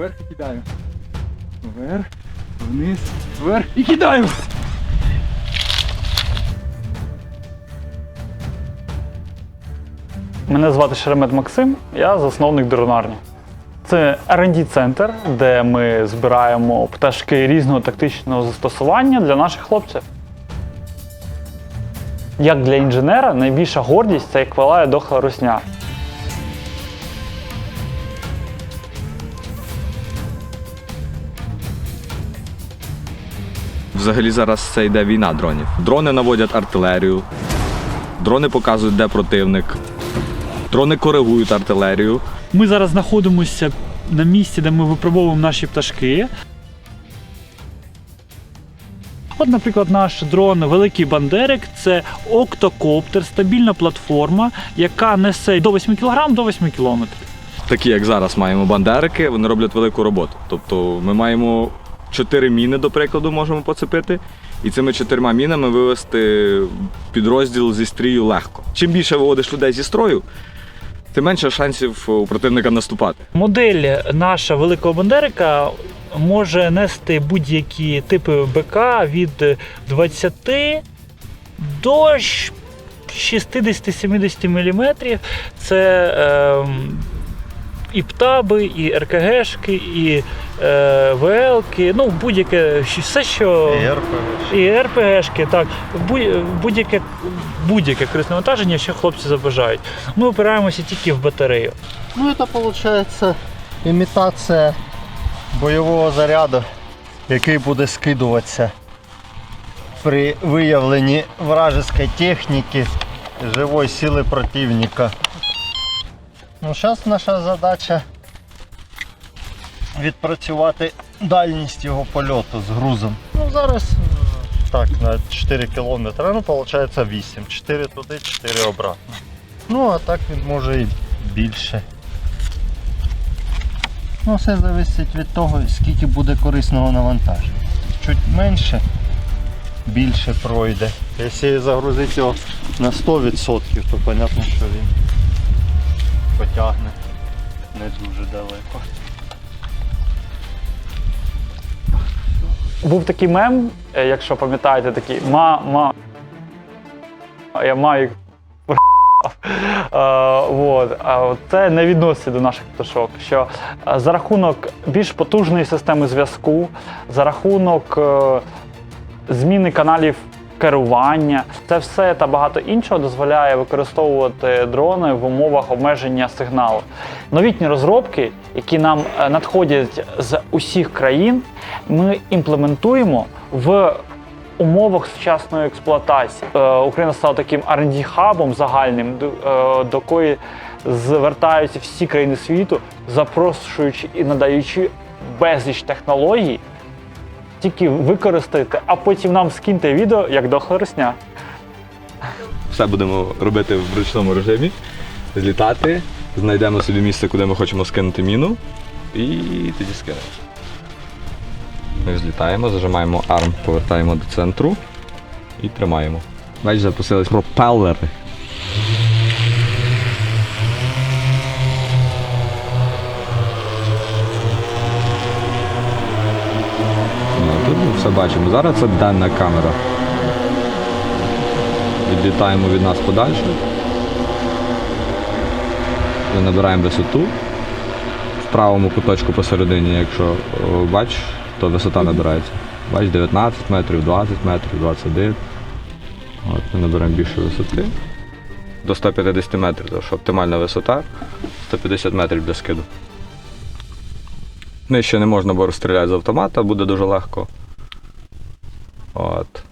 Вверх і кидаємо. Вверх, вниз, вверх і кидаємо. Мене звати Шеремет Максим, я засновник дронарні. Це rd центр де ми збираємо пташки різного тактичного застосування для наших хлопців. Як для інженера, найбільша гордість це як вилає дохла русня. Взагалі зараз це йде війна дронів. Дрони наводять артилерію, дрони показують, де противник, дрони коригують артилерію. Ми зараз знаходимося на місці, де ми випробовуємо наші пташки. От, наприклад, наш дрон Великий Бандерик це октокоптер, стабільна платформа, яка несе до 8 кг до 8 км. Такі, як зараз маємо бандерики, вони роблять велику роботу. Тобто ми маємо чотири міни, до прикладу, можемо поцепити. І цими чотирма мінами вивести підрозділ зі стрію легко. Чим більше виводиш людей зі строю, тим менше шансів у противника наступати. Модель наша великого бандерика може нести будь-які типи БК від 20 до 60-70 мм. Це ем, і птаби, і РКГшки, і е, ВЛки, ну будь-яке все, що. І РПГшки, так, будь- будь-яке будь-яке корисне навантаження, що хлопці забажають. Ми опираємося тільки в батарею. Ну, это получается імітація бойового заряду, який буде скидуватися при виявленні вражеської техніки, живої сили противника. Ну, зараз наша задача відпрацювати дальність його польоту з грузом. Ну, зараз так, на 4 кілометри, ну, виходить 8. 4 туди, 4 обратно. Ну, а так він може і більше. Ну, все залежить від того, скільки буде корисного навантаження. Чуть менше, більше пройде. Якщо загрузити його на 100%, то зрозуміло, що він потягне не дуже далеко. Був такий мем, е, якщо пам'ятаєте, такий ма, ма. Я маю. Вот. А от Це не відноситься до наших пташок. Що е, за рахунок більш потужної системи зв'язку, за рахунок е, зміни каналів керування, це все та багато іншого дозволяє використовувати дрони в умовах обмеження сигналу. Новітні розробки, які нам е, надходять з усіх країн, ми імплементуємо в умовах сучасної експлуатації. Е, Україна стала таким rd хабом загальним, до, е, кої звертаються всі країни світу, запрошуючи і надаючи безліч технологій. Тільки використайте, а потім нам скиньте відео, як дохла росня. Все будемо робити в ручному режимі, злітати, знайдемо собі місце, куди ми хочемо скинути міну, і тоді скинемо. Ми злітаємо, зажимаємо арм, повертаємо до центру і тримаємо. Бачиш, запустились пропелери. Бачимо. Зараз це денна камера. Відлітаємо від нас подальше. Ми набираємо висоту. В правому куточку посередині, якщо о, бач, то висота набирається. Бач, 19 метрів, 20 метрів, 21. От, ми набираємо більше висоти. До 150 метрів, тому що оптимальна висота 150 метрів для скиду. Нижче не можна, бо розстріляти з автомата, буде дуже легко. От.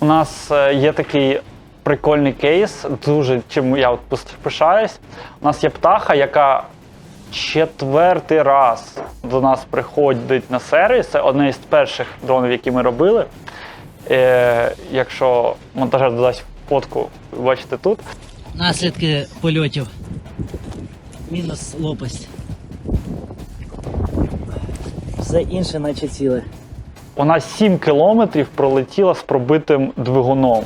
У нас е, є такий прикольний кейс, дуже чим я от пишаюсь. У нас є птаха, яка четвертий раз до нас приходить на сервіс. Це одне із перших дронів, які ми робили. Е, якщо монтажер додасть фотку, бачите тут. Наслідки польотів. Мінус лопасть. Все інше, наче ціле. Вона 7 кілометрів пролетіла з пробитим двигуном.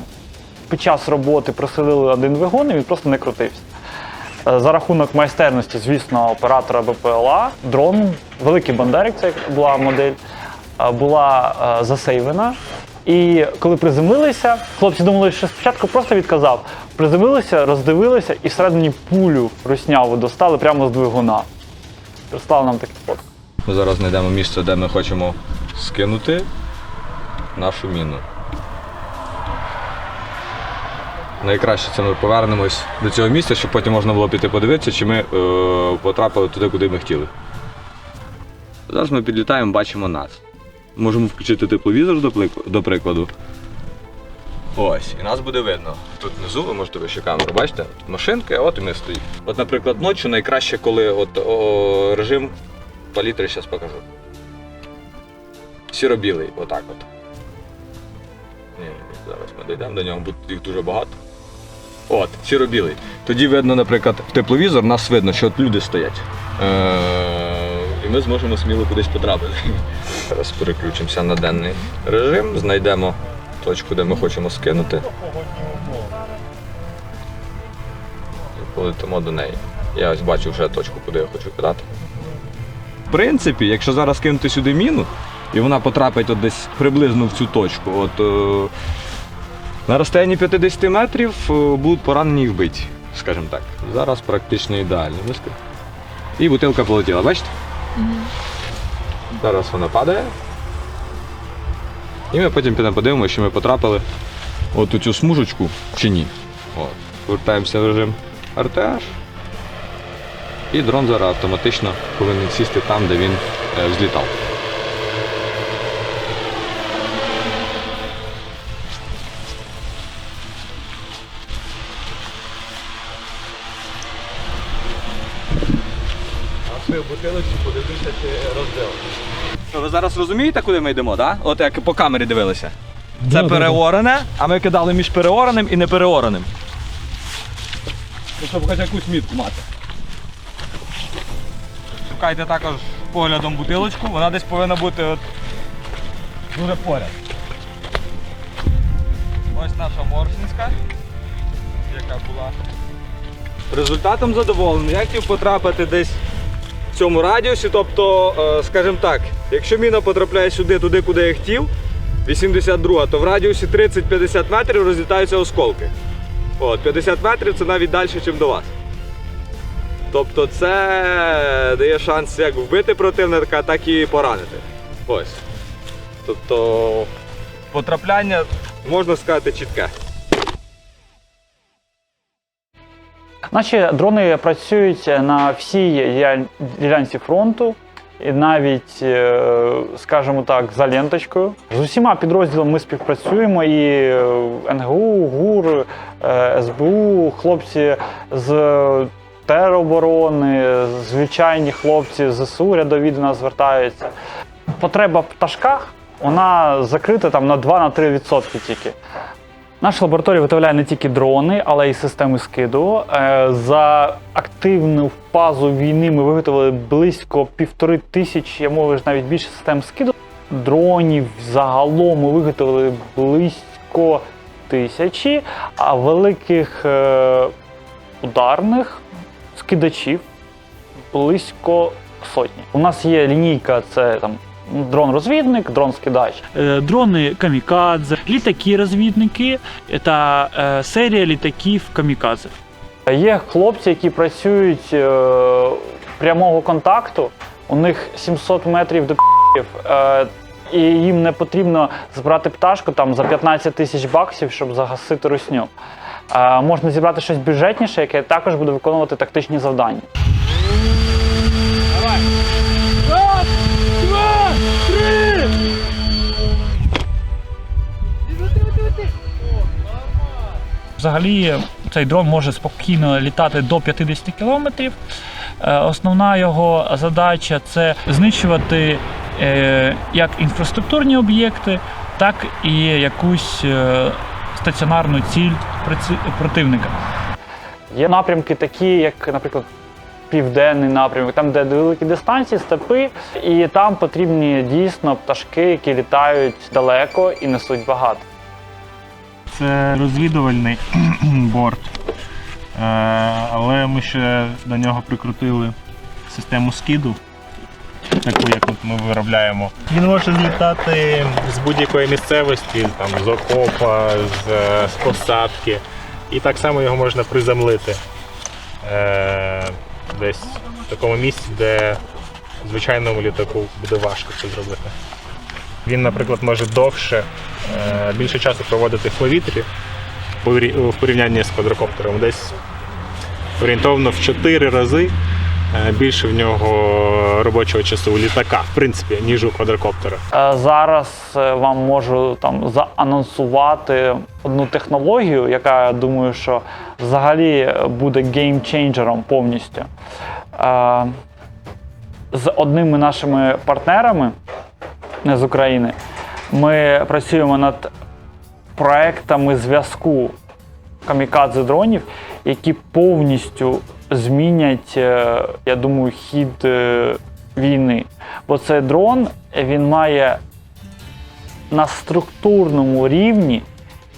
Під час роботи просилили один двигун і він просто не крутився. Е, За рахунок майстерності, звісно, оператора БПЛА, дрон, великий бандерик, це була модель, е, була е, засейвена. І коли приземлилися, хлопці думали, що спочатку просто відказав. Приземлилися, роздивилися і всередині пулю русняву достали прямо з двигуна. Прислали нам таке фото. Ми зараз знайдемо місце, де ми хочемо скинути нашу міну. Найкраще це ми повернемось до цього місця, щоб потім можна було піти подивитися, чи ми е, потрапили туди, куди ми хотіли. Зараз ми підлітаємо, бачимо нас. Можемо включити тепловізор, до, прикладу. Ось, і нас буде видно. Тут внизу ви можете вище камеру, бачите? Тут машинка, а от і ми стоїмо. От, наприклад, ночі найкраще, коли от, о, режим палітри зараз покажу. Сіро-білий, отак от. Ні, зараз ми дійдемо до нього, бо їх дуже багато. От, сіро-білий. Тоді видно, наприклад, в тепловізор нас видно, що от люди стоять. Е- і ми зможемо сміло кудись потрапити. Зараз переключимося на денний режим, знайдемо точку, де ми хочемо скинути. І полетимо до неї. Я ось бачу вже точку, куди я хочу кидати. В принципі, якщо зараз кинути сюди міну, і вона потрапить от десь приблизно в цю точку, от е, на розстоянні 50 метрів е, будуть поранені і вбиті, скажімо так. Зараз практично ідеально. Вискид. І бутилка полетіла, бачите? Зараз вона падає. І ми потім підемо подивимося, що ми потрапили от у цю смужечку чи ні. От. Вертаємося в режим RTH. І дрон зараз автоматично повинен сісти там, де він е, взлітав. Ви зараз розумієте, куди ми йдемо, так? От як по камері дивилися. Це переорене, а ми кидали між переореним і непереореним. Ну, щоб хоч якусь мітку мати. Шукайте також поглядом бутилочку, вона десь повинна бути от дуже поряд. Ось наша моршинська, яка була. Результатом задоволений. Я хотів потрапити десь цьому радіусі. Тобто, е, скажімо так, якщо міна потрапляє сюди, туди, куди я хотів, 82, то в радіусі 30-50 метрів розлітаються осколки. От, 50 метрів це навіть далі, ніж до вас. Тобто це дає шанс як вбити противника, так і поранити. Ось. Тобто потрапляння, можна сказати, чітке. Наші дрони працюють на всій ділянці фронту, і навіть, е, скажімо так, за ленточкою. З усіма підрозділами ми співпрацюємо і е, НГУ, ГУР, е, СБУ, хлопці з тероборони, звичайні хлопці з ЗСУ рядові до нас звертаються. Потреба в пташках вона закрита там на 2-3% тільки. Наша лабораторія виготовляє не тільки дрони, але й системи скиду. Е, За активну фазу війни ми виготовили близько півтори тисячі, я можу навіть більше систем скиду. Дронів загалом ми виготовили близько тисячі, а великих е, ударних скидачів близько сотні. У нас є лінійка, це там дрон-розвідник, дрон-скидач. Е, дрони камікадзе, літаки-розвідники та е, серія літаків камікадзе. Є хлопці, які працюють е, прямого контакту. У них 700 метрів до пів, і їм не потрібно збирати пташку там за 15 тисяч баксів, щоб загасити русню. Можна зібрати щось бюджетніше, яке також буде виконувати тактичні завдання. Взагалі цей дрон може спокійно літати до 50 кілометрів. Е, Основна його задача це знищувати е, як інфраструктурні об'єкти, так і якусь е, стаціонарну ціль противника. Є напрямки такі, як, наприклад, південний напрямок, там, де великі дистанції, степи, і там потрібні дійсно пташки, які літають далеко і несуть багато. Це розвідувальний борт. Е, Але ми ще до нього прикрутили систему скиду, таку, як ми виробляємо. Він може злітати з будь-якої місцевості, там, з окопа, з, е, з посадки. І так само його можна приземлити е, десь в такому місці, де звичайному літаку буде важко це зробити. Він, наприклад, може довше, е, більше часу проводити в повітрі в порівнянні з квадрокоптером. Десь орієнтовно в 4 рази е, більше в нього робочого часу у літака, в принципі, ніж у квадрокоптера. Е, Зараз вам можу там заанонсувати одну технологію, яка я думаю, що взагалі буде геймчейнджером повністю. З одними нашими партнерами не з України ми працюємо над проектами зв'язку камікадзе дронів, які повністю змінять, е, я думаю, хід е, війни. Бо цей дрон він має на структурному рівні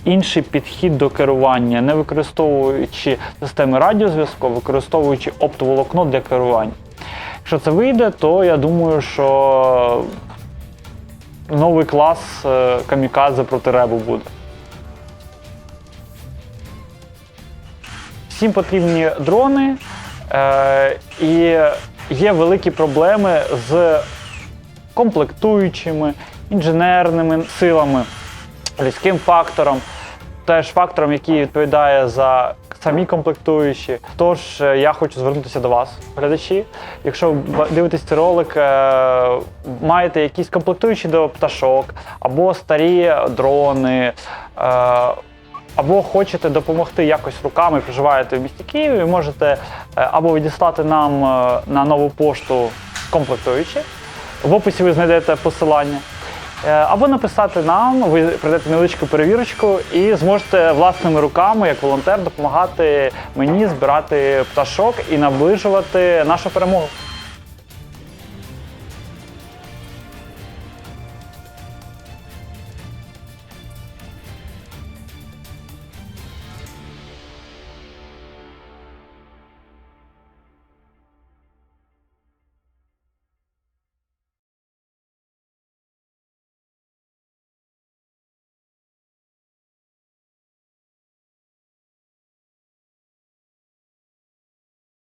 інший підхід до керування, не використовуючи системи радіозв'язку, використовуючи оптоволокно для керування. Якщо це вийде, то я думаю, що новий клас е, камікадзе проти ребу буде. Всім потрібні дрони, е, і є великі проблеми з комплектуючими, інженерними силами, людським фактором, теж фактором, який відповідає за самі комплектуючі. Тож е, я хочу звернутися до вас, глядачі. Якщо ви дивитесь цей ролик, е, маєте якісь комплектуючі до пташок, або старі дрони. е, або хочете допомогти якось руками, проживаєте в місті Києві, можете або відіслати нам на нову пошту комплектуючі. В описі ви знайдете посилання. Е, Або написати нам, ви пройдете невеличку перевірочку і зможете власними руками, як волонтер, допомагати мені збирати пташок і наближувати нашу перемогу.